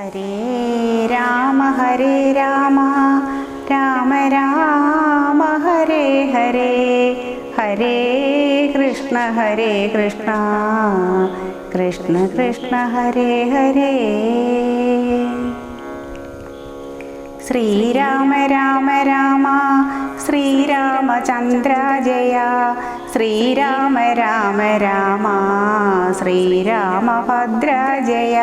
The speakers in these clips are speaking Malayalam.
ഹരേ രാമ ഹരേ രാമ. രാമ രാമ ഹരേ ഹരേ. ഹരേ കൃഷ്ണ ഹരേ കൃഷ്ണ. കൃഷ്ണ കൃഷ്ണ ഹരേ ഹരേ. ശ്രീരാമ രാമ രാമ ശ്രീരാമചന്ദ്ര ജയ. ശ്രീരാമ രാമ രാമ ശ്രീരാമഭദ്ര ജയ.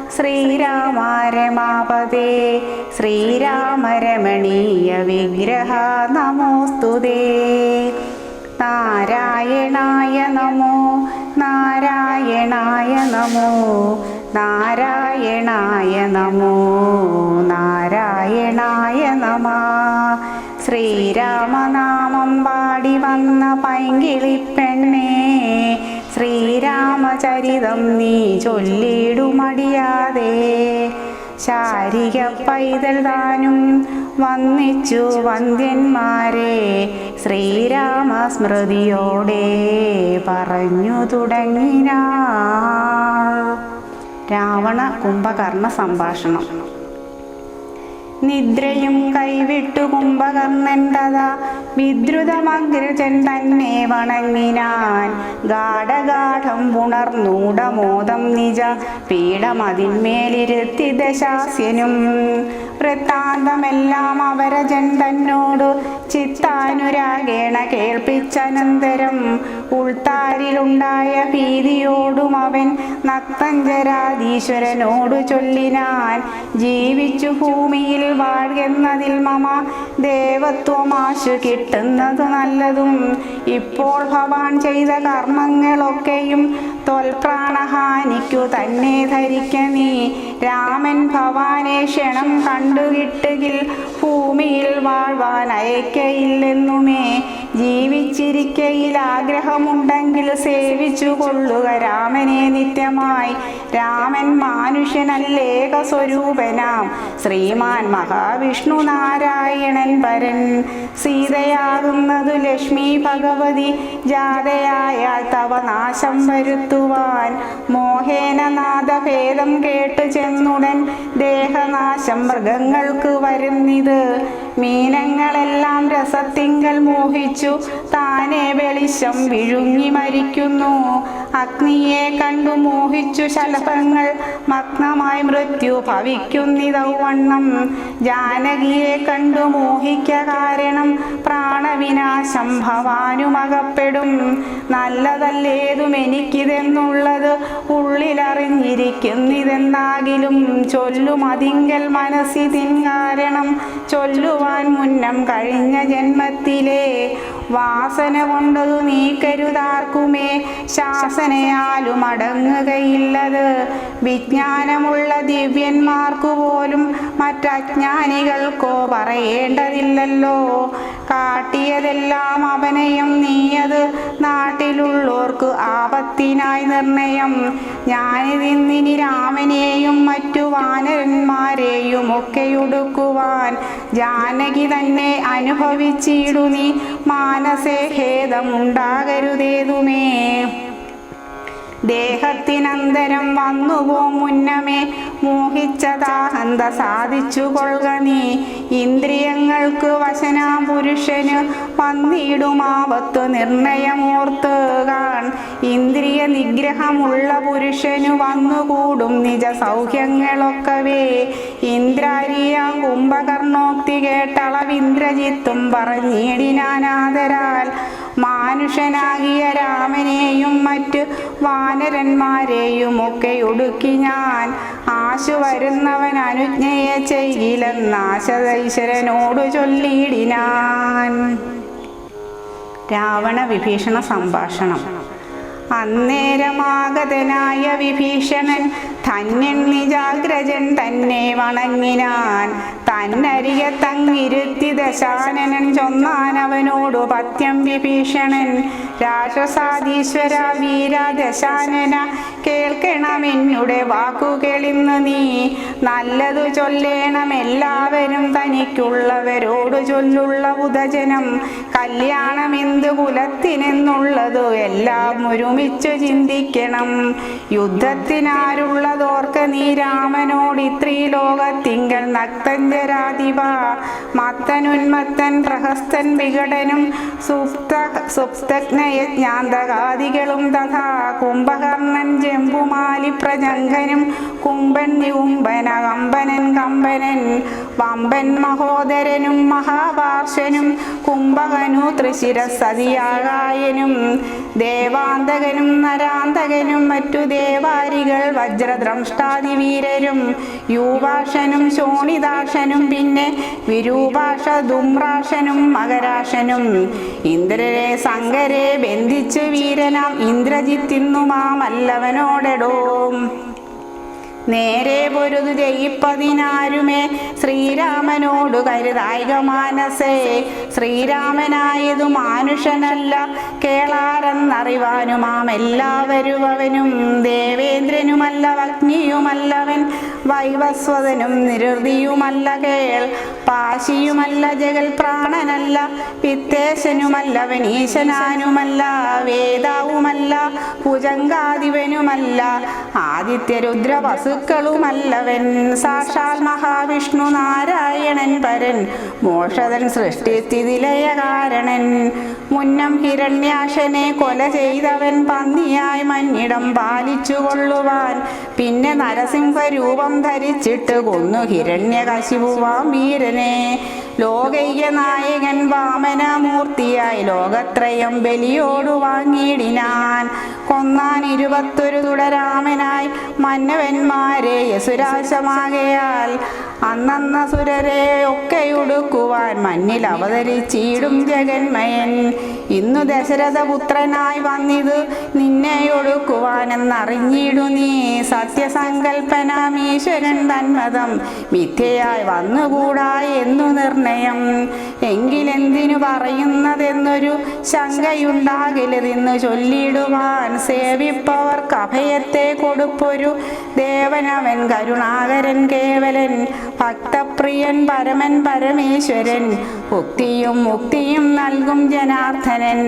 ശ്രീരാമ ശ്രീരാമരമണീയ ശ്രീരാമ രമണീയ വിഗ്രഹ നമോസ്തുതേ. നാരായണായ നമോ നാരായണായ നമോ നാരായണായ നമോ നാരായണായ നമ. ശ്രീരാമനാമം പാടി വന്ന പൈങ്കിളിപ്പെണ്ണേ. ശ്രീരാമചരിതം നീ ചൊല്ലിടുമടിയാതെ. ശാരിക പൈതൽ താനും വന്നിച്ചു ശ്രീരാമ സ്മൃതിയോടെ പറഞ്ഞു തുടങ്ങിനാ രാവണ കുംഭകർണ സംഭാഷണം. നിദ്രയും കൈവിട്ടു കുംഭകർണന്റത. വിദ്രുതമഗ്രജൻ തന്നെ വണങ്ങിനാൻ. ഗാഠഗാഠം പുണർന്നൂടമോദം നിജ. പീഠമതിന്മേലിരുത്തി ദശാസ്യനും. വൃത്താന്തമെല്ലാം അവരജൻ തന്നോട് ചിത്താനുരാഗേണ കേൾപ്പിച്ചനന്തരം ഉൾത്താരിലുണ്ടായ ഭീതിയോടും അവൻ നക്തഞ്ചരാധീശ്വരനോടു ചൊല്ലിനാൻ. ജീവിച്ചു ഭൂമിയിൽ വാഴുന്നതിൽ മമ ദേവത്വമാശു കിട്ടുന്നത് നല്ലതും. ഇപ്പോൾ ഭവാൻ ചെയ്ത കർമ്മങ്ങളൊക്കെയും തൊൽപ്രാണഹാനിക്കു തന്നെ ധരിക്ക നീ. രാമൻ ഭവാനെ ക്ഷണം കണ്ടുകിട്ടുകിൽ ഭൂമിയിൽ വാഴ്വാൻ അയക്കയില്ലെന്നുമേ. ജീവിച്ചിരിക്കയിൽ ആഗ്രഹമുണ്ടെങ്കിൽ സേവിച്ചു കൊള്ളുക രാമനെ നിത്യമായി. രാമൻ മാനുഷ്യനല്ലേക സ്വരൂപനാം ശ്രീമാൻ മഹാവിഷ്ണു നാരായണൻ പരൻ. സീതയാകുന്നതു ലക്ഷ്മി ഭഗവതി. ജാതയായാൽ തവ നാശം വരുത്തുവാൻ. മോഹേന നാദഭേദം കേട്ടു ചെന്നുടൻ ദേഹനാശം മൃഗങ്ങൾക്ക് വരുന്നിത്. മീനങ്ങളെല്ലാം രസത്തിങ്കൽ മോഹിച്ചു. താനെ വെളിച്ചം വിഴുങ്ങി മരിക്കുന്നു. അഗ്നിയെ കണ്ടു മോഹിച്ചു ശലഭങ്ങൾ. മഗ്നമായി മൃത്യു ഭവിക്കുന്നിതൗവണ്ണം ജാനകിയെ കണ്ടു മോഹിക്ക കാരണം പ്രാണവിനാശം ഭവാനുമകപ്പെടും. നല്ലതല്ലേതും എനിക്കിതെന്നുള്ളത് ഉള്ളിലറിഞ്ഞിരിക്കുന്നിതെന്നാകിലും ചൊല്ലുമതിങ്കൽ മനസ്സിതിൻ കാരണം. ചൊല്ലുവാൻ മുന്നം കഴിഞ്ഞ ജന്മത്തിലെ വാസന കൊണ്ടതു നീ കരുതാർക്കുമേ. ശാസനയാലും അടങ്ങുകയില്ലത്. വിജ്ഞാനമുള്ള ദിവ്യന്മാർക്കു പോലും മറ്റജ്ഞാനികൾക്കോ പറയേണ്ടതില്ലല്ലോ. കാട്ടിയതെല്ലാം അവനെയും നീയത് നാട്ടിലുള്ളോർക്ക് ആപത്തിനായി നിർണയം. ഞാനിതിന്നിനി രാമനെയും മറ്റു വാനരന്മാരെയും ഒക്കെ ഒടുക്കുവാൻ ജാനകി തന്നെ അനുഭവിച്ചിടു നീ മാനസേ ഖേദമുണ്ടാകരുതേതുമേ. ദേഹത്തിനന്തരം വന്നുപോ മുന്നമേ. മോഹിച്ചതാഹന്ത സാധിച്ചു കൊള്ളുക നീ. ഇന്ദ്രിയങ്ങൾക്ക് വശനാ പുരുഷന് വന്നിടുമാവത്ത് നിർണയമോർത്ത് കാൺ. ഇന്ദ്രിയ നിഗ്രഹമുള്ള പുരുഷനു വന്നുകൂടും നിജ സൗഖ്യങ്ങളൊക്കവേ. ഇന്ദ്രാരിയാം കുംഭകർണോക്തി കേട്ടളവിന്ദ്രജിത്തും പറഞ്ഞിടിനാനാദരാൽ മാനുഷനാകിയ രാമനെയും മറ്റ് വാനരന്മാരെയും ഒക്കെ ഒടുക്കി ഞാൻ ആശു വരുന്നവൻ അനുജ്ഞയെ ചെയ്യില്ലെന്നാശതൈശ്വരനോടു ചൊല്ലിയിടിനാൻ. രാവണ വിഭീഷണ സംഭാഷണം. അന്നേരമാഗതനായ വിഭീഷണൻ ധന്യൻ നിജാഗ്രജൻ തന്നെ വണങ്ങിനാൻ. തന്നരികെ തങ്ങിരുത്തി ദശാനനൻ ചൊന്നാൻ അവനോടു പത്യം വിഭീഷണൻ. രാക്ഷസാധീശ്വര വീര ദശാനന കേൾക്കണമെന്നുടെ വാക്കുകെളിന്ന് നീ. നല്ലതു ചൊല്ലേണം എല്ലാവരും തനിക്കുള്ളവരോട് ചൊല്ലുള്ള ഉദജനം. കല്യാണം എന്ത് കുലത്തിനെന്നുള്ളതു എല്ലാം ഒരുമിച്ചു ചിന്തിക്കണം. യുദ്ധത്തിനാരുള്ളതോർക്ക നീ രാമനോട് ഇത്രീ ലോകത്തിങ്കൽ നക്തഞ്ചരാധിപ മത്തനുന്മത്തൻ പ്രഹസ്തൻ വികടനും സുപ്ത സുപ്തജ്ഞയജ്ഞാന്തകാദികളും തഥാ. കുംഭകർണൻ ജംബുമാലി പ്രജങ്കനും കുംഭൻ നികുംബന കമ്പനൻ കമ്പനൻ വമ്പൻ മഹോദരനും മഹാപാർശനും കുംഭകനു തൃശിരസതിയാകായനും ദേവാന്തകനും നരാന്തകനും മറ്റു ദേവാരികൾ വജ്രദ്രംഷ്ടാതിവീരരും വീരരും യൂവാഷനും ശോണിദാഷനും പിന്നെ വിരൂപാഷ ദുംറാഷനും മകരാഷനും ഇന്ദ്രരെ സങ്കരെ ബന്ധിച്ച് വീരനാം ഇന്ദ്രജിത്തിന്നുമാമല്ലവനോടെടോ നേരെ പൊരുതു ജയിപ്പതിനാരുമേ ശ്രീരാമനോടു കരുതായിക മാനസേ. ശ്രീരാമനായതു മാനുഷനല്ല. കേളാരെന്നറിവാനുമാം എല്ലാവരും അവനും ദേവേന്ദ്രനുമല്ല അഗ്നിയുമല്ലവൻ വൈവസ്വതനും നിരുതിയുമല്ല കേൾ പാശിയുമല്ല ജഗൽ പ്രാണനല്ല പിത്തേശനുമല്ല വനീശനാനുമല്ല വേദാവുമല്ല ഭുജങ്കാധിപനുമല്ല ആദിത്യരുദ്ര വസുക്കളുമല്ലവൻ സാക്ഷാൽ മഹാവിഷ്ണു നാരായണൻ പരൻ മോഷതൻ സൃഷ്ടിസ്ഥിതിലയ കാരണൻ. മുന്നം ഹിരണ്യാശനെ കൊല ചെയ്തവൻ പന്നിയായി മഞ്ഞിടം പാലിച്ചു കൊള്ളുവാൻ പിന്നെ നരസിംഹ രൂപം ധരിച്ചിട്ട് കൊന്നു ഹിരണ്യകശിപുവാം വീരനെ. ലോകൈക നായകൻ വാമനമൂർത്തിയായി ലോകത്രയം ബലിയോടു വാങ്ങിയിടിനാൻ. കൊന്നാൻ ഇരുപത്തൊരു തുടരാമനായി മന്നവന്മാരെ യസുരാശമാകയാൽ. അന്നന്ന സുരരെ ഒക്കെ ഉടുക്കുവാൻ മഞ്ഞിൽ അവതരിച്ചിടും ജഗന്മയൻ. ഇന്നു ദശരഥപുത്രനായി വന്നിത് നിന്നെ ഒടുക്കുവാനെന്നറിഞ്ഞിടു നീ. സത്യസങ്കൽപ്പനാമീശ്വരൻ തന്മതം. മിഥ്യയായി വന്നുകൂടാ എന്നു നിർണയം. എങ്കിലെന്തിനു പറയുന്നതെന്നൊരു ശങ്കയുണ്ടാകില്ലെന്ന് ചൊല്ലിടുവാൻ സേവിപ്പവർക്ക് അഭയത്തെ കൊടുപ്പൊരു ദേവനവൻ കരുണാകരൻ കേവലൻ ഭക്തപ്രിയൻ പരമൻ പരമേശ്വരൻ മുക്തിയും മുക്തിയും നൽകും ജനാർദ്ദനൻ.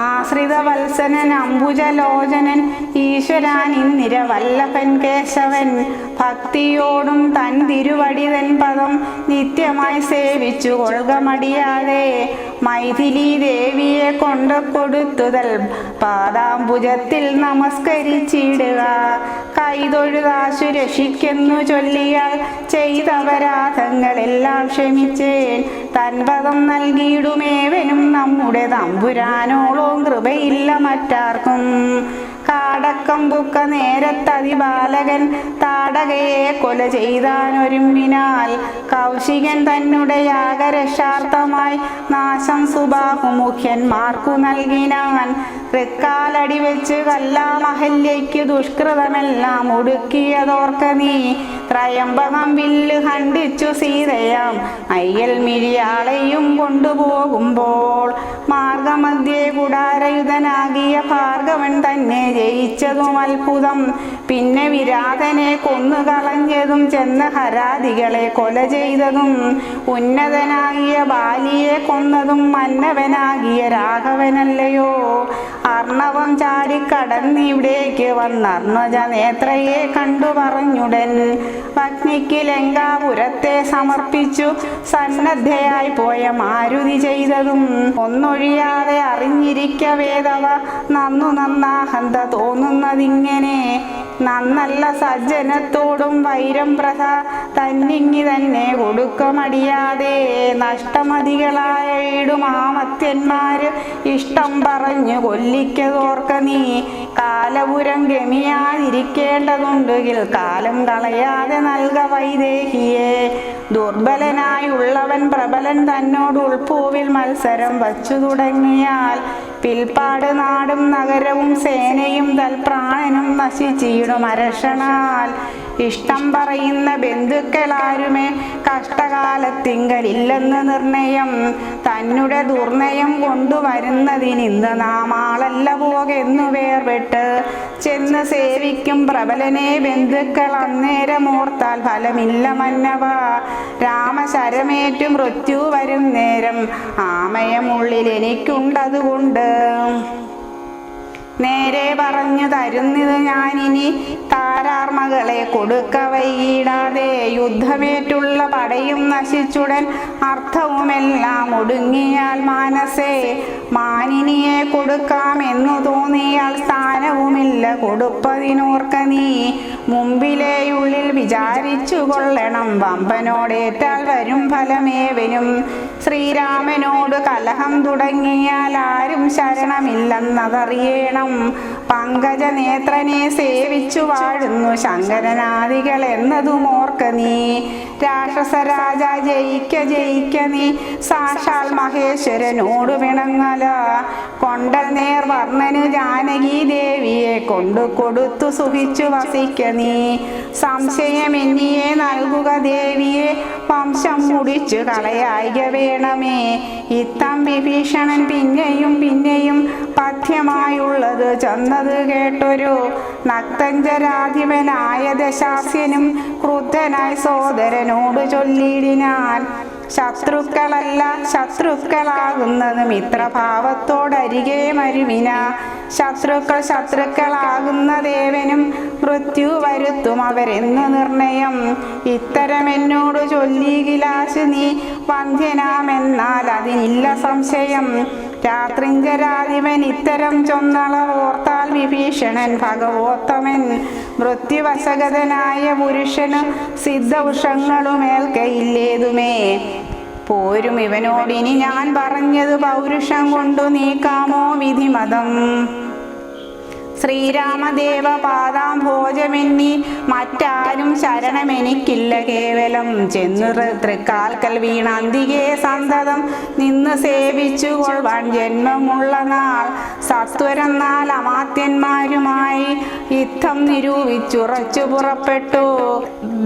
ആശ്രിതവത്സനൻ അംബുജലോചനൻ ഈശ്വരാൻ ഇന്ദിര വല്ലഭൻ കേശവൻ ഭക്തിയോടും തൻ തിരുവടി തിരുവടിതൻ പദം നിത്യമായി സേവിച്ചു കൊള്ളുക മടിയാതെ മൈഥിലി ദേവിയെ കൊണ്ട് കൊടുത്തുതൽ പാദാംബുജത്തിൽ നമസ്കരിച്ചിടുക. കൈതൊഴുതാശു രക്ഷിക്കുന്നു ചൊല്ലിയാൽ ചെയ്തപരാധങ്ങളെല്ലാം ക്ഷമിച്ചേൻ. തൻപദം നൽകിയിടുമേവനും നമ്മുടെ തമ്പുരാനോളവും കൃപയില്ല മറ്റാർക്കും. കാടക്കം ബുക്ക നേരത്തതി ബാലകൻ താടകയെ കൊല ചെയ്താനൊരുമ്പിനാൽ കൗശികൻ തന്നെ യാഗരക്ഷാർത്ഥമായി നാശം സുബാഹുമുഖ്യന്മാർക്കു നൽകിനാൻ തൃക്കാലടി വെച്ച് കല്ലാമഹല്യയ്ക്ക് ദുഷ്കൃതമെല്ലാം ഒടുക്കിയതോർക്ക നീ ത്രയംബകം വില്ല് ഖണ്ഡിച്ചു സീതയാം അയ്യൽ മിഴിയാളെയും കൊണ്ടുപോകുമ്പോൾ മാർഗമധ്യേ കുടാരയുധനാകിയ ഭാർഗവൻ തന്നെ ജയിച്ചതും അത്ഭുതം പിന്നെ വിരാതനെ കൊന്നു കളഞ്ഞതും ചെന്ന ഹരാദികളെ കൊല ചെയ്തതും ഉന്നതനാകിയ ബാലിയെ കൊന്നതും മന്നവനാകിയ രാഘവനല്ലയോ? അർണവം ചാടിക്കടന്നിവിടേക്ക് വന്നർണജ നേത്രയെ കണ്ടു പറഞ്ഞുടൻ അഗ്നിക്ക് ലങ്കാപുരത്തെ സമർപ്പിച്ചു. സന്നദ്ധയായി പോയ മാരുതി ചെയ്തതും ഒന്നൊഴിയാതെ അറിഞ്ഞിരിക്ക വേദവ. നന്നു നന്നാഹന്ത തോന്നുന്നതിങ്ങനെ. നന്നല്ല സജ്ജനത്തോടും വൈരം പ്രഥ. തന്നിങ്ങി തന്നെ കൊടുക്കമടിയാതെ. നഷ്ടമതികളായ ഇടുമാമത്യന്മാര് ഇഷ്ടം പറഞ്ഞു കൊല്ലിക്കതോർക്ക നീ. കാലപുരം ഗമിയാതിരിക്കേണ്ടതുണ്ടെങ്കിൽ കാലം കളയാതെ നൽക വൈദേഹിയെ. ദുർബലനായുള്ളവൻ പ്രബലൻ തന്നോട് ഉൾപ്പൂവിൽ മത്സരം വച്ചു തുടങ്ങിയാൽ പിൽപ്പാട് നാടും നഗരവും സേനയും തൽപ്രാണനും നശിച്ചിടും അരക്ഷണാൽ. ഇഷ്ടം പറയുന്ന ബന്ധുക്കളാരുമേ? കഷ്ടകാലത്തിങ്കലില്ലെന്ന് നിർണയം തന്നെ ദുർണയം കൊണ്ടുവരുന്നതിനിന്ന് നാം ആളല്ല പോകെന്നു വേർപെട്ട് ചെന്ന് സേവിക്കും പ്രബലനെ ബന്ധുക്കൾ അന്നേരം ഓർത്താൽ ഫലമില്ല മന്നവ. രാമശരമേറ്റു മൃത്യു വരും നേരം ആമയമുള്ളിൽ എനിക്കുണ്ടതുകൊണ്ട്. നേരെ പറഞ്ഞു തരുന്നത് ഞാനിനി താരാർമകളെ കൊടുക്ക വൈകിടാതെ യുദ്ധമേറ്റുള്ള പടയും നശിച്ചുടൻ അർത്ഥവുമെല്ലാം ഒടുങ്ങിയാൽ മാനസേ മാനിനിയെ കൊടുക്കാമെന്നു തോന്നിയാൽ സ്ഥാനവുമില്ല. കൊടുപ്പതിനോർക്ക നീ മുമ്പിലേയുള്ളിൽ വിചാരിച്ചു കൊള്ളണം വമ്പനോടേറ്റാൽ വരും ഫലമേവനും. ശ്രീരാമനോട് കലഹം തുടങ്ങിയാൽ ആരും ശരണമില്ലെന്നതറിയണം. പങ്കജ നേത്രനെ സേവിച്ചു വാഴുന്നു ശങ്കരനാദികൾ ഓർക്ക നീ. രാക്ഷസരാജ ജയിക്ക ജയിക്ക നീ. സാക്ഷാൽ മഹേശ്വരനോട് വിണങ്ങല. കൊണ്ടൽ നേർ വർണനു ജാനകി ദേവിയെ കൊണ്ടു കൊടുത്തു സുഖിച്ചു വസിക്ക നീ. സംശയമെന്നിയെ നൽകുക ദേവിയെ വംശം മുടിച്ചു കളയായിക വേണമേ. ഇത്തം വിഭീഷണൻ പിന്നെയും പിന്നെയും പഥ്യമായുള്ളത് ചെന്നത് കേട്ടൊരു നക്തഞ്ചരാധിപനായ ദശാസ്യനും ക്രുദ്ധനായി സോദരനോട് ചൊല്ലിയിടിനാൽ ശത്രുക്കളല്ല ശത്രുക്കളാകുന്നത് മിത്രഭാവത്തോടരികെ മരുവിന. ശത്രുക്കൾ ശത്രുക്കളാകുന്ന ദേവനും മൃത്യു വരുത്തും അവരെന്ന് നിർണയം. ഇത്തരം എന്നോട് ചൊല്ലികിലാശ് നീ വന്ധ്യനാമെന്നാൽ അതിനില്ല സംശയം. രാത്രിഞ്ചരാധിപൻ ഇത്തരം ചൊന്നള ഓർത്താൽ വിഭീഷണൻ ഭഗവോത്തമൻ. മൃത്യുവസഗതനായ പുരുഷന് സിദ്ധവൃഷങ്ങളുമേൽക്കയില്ലേതുമേ പോരും ഇവനോടിനി ഞാൻ പറഞ്ഞത് പൗരുഷം കൊണ്ടു നീക്കാമോ വിധിമതം? ശ്രീരാമദേവ പാദാം ഭോജമെന്നി മറ്റാരും ശരണമെനിക്കില്ല. കേവലം ചെന്നു തൃക്കാൽക്കൽ വീണാന്തികേ സന്തതം നിന്ന് സേവിച്ചു കൊള്ളുവാൻ ജന്മമുള്ള നാൾ സത്വരം നാൾ അമാത്യന്മാരുമായി യുദ്ധം നിരൂപിച്ചുറച്ചു പുറപ്പെട്ടു.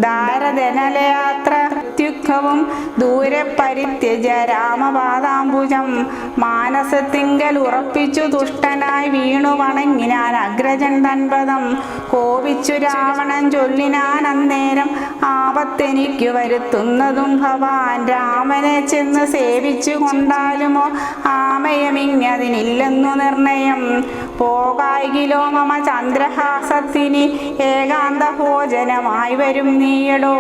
ദാരധനലയാത്ര ദൂരെ പരിത്യജ രാമപാദാംബുജം മാനസത്തിങ്കൽ ഉറപ്പിച്ചു ദുഷ്ടനായി വീണു വണങ്ങിനാൻ അഗ്രജൻ തൻപദം കോപിച്ചു രാവണൻ ചൊല്ലിനാൻ അന്നേരം ആപത്തെനിക്കു വരുത്തുന്നതും ഭവാൻ രാമനെ ചെന്ന് സേവിച്ചു കൊണ്ടാലുമോ ആമയമിങ്ങതിനില്ലെന്നു നിർണയം. പോകായികിലോ മമ ചന്ദ്രഹാസത്തിന് ഏകാന്ത ഭോജനമായി വരും നീയടോ.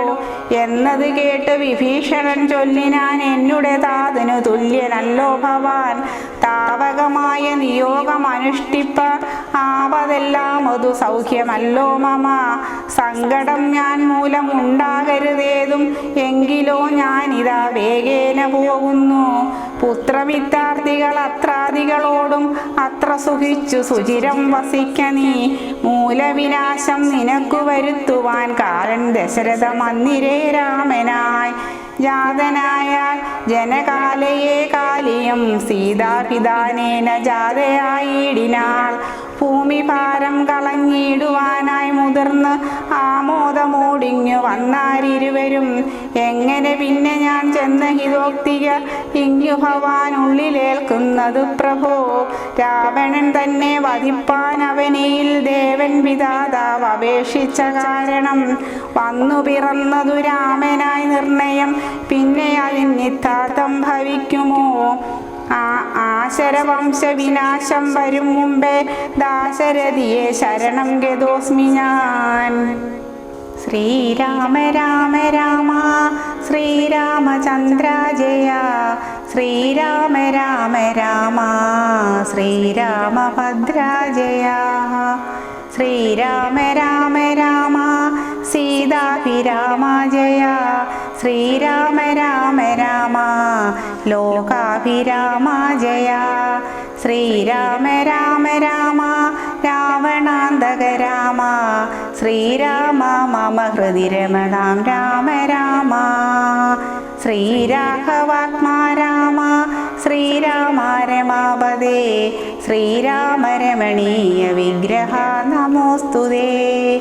എന്നത് കേട്ട് വിഭീഷണൻ ചൊല്ലിനാൻ എന്നുടെ താതനു തുല്യനല്ലോ ഭവാൻ. താവകമായ നിയോഗം അനുഷ്ഠിപ്പ ആവതെല്ലാം അതു സൗഖ്യമല്ലോ മമ. സങ്കടം ഞാൻ മൂലം ഉണ്ടാകരുതേതും എങ്കിലോ ഞാനിതാ വേഗേന പോകുന്നു. പുത്രമിത്താർത്ഥികൾ അത്രാദികളോടും അത്ര സുഖിച്ചു സുചിരം വസിക്ക നീ. മൂലവിനാശം നിനക്കു വരുത്തുവാൻ കാലൻ ദശരഥ മന്ദിരേ രാമനായി. ജാതനായാൽ ജനകാലയെ കാലിയം സീതാപിതാനേന ജാതയായിടിനാൾ. ഭൂമിഭാരം കളഞ്ഞിടുവാനായി മുതിർന്ന് ആമോദമോടിഞ്ഞു വന്നാരിരുവരും. എങ്ങനെ പിന്നെ ഞാൻ ചെന്ന് ഹിതോക്തിക ഇങ്ങു ഭവാനുള്ളിലേൽക്കുന്നത് പ്രഭോ? രാവണൻ തന്നെ വധിപ്പാൻ അവനിയിൽ ദേവൻ പിതാതാവ് അപേക്ഷിച്ച കാരണം. വന്നു പിറന്നതു രാമനായി നിർണയം പിന്നെ അതിന് നിത്താർത്ഥം ഭവിക്കുമോ? ആ ആശരവംശ വിനാശം വരും മുമ്പേ ദാശരഥിയെ ശരണം ഗതോസ്മി ഞാൻ. ശ്രീരാമ രാമ രാമ ശ്രീരാമചന്ദ്ര ജയ ശ്രീരാമ രാമ രാമ ശ്രീരാമഭദ്ര ശ്രീരാമ രാമ രാമ സീതാഭിരാമ ജയ. ശ്രീരാമ രാമ രാമ. ലോകാഭിരാമ ജയ. ശ്രീരാമ രാമ രാമ. രാവണാന്തക രാമ. ശ്രീരാമ മമ ഹൃദി രാമ രാമ. ശ്രീരാഘവാത്മാ രാമ. ശ്രീരാമ രമ രമാപദേ ശ്രീരാമരമണീയ വിഗ്രഹ നമോസ്തുതേ.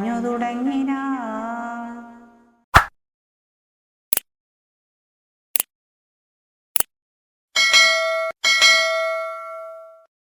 തുടങ്ങിനാ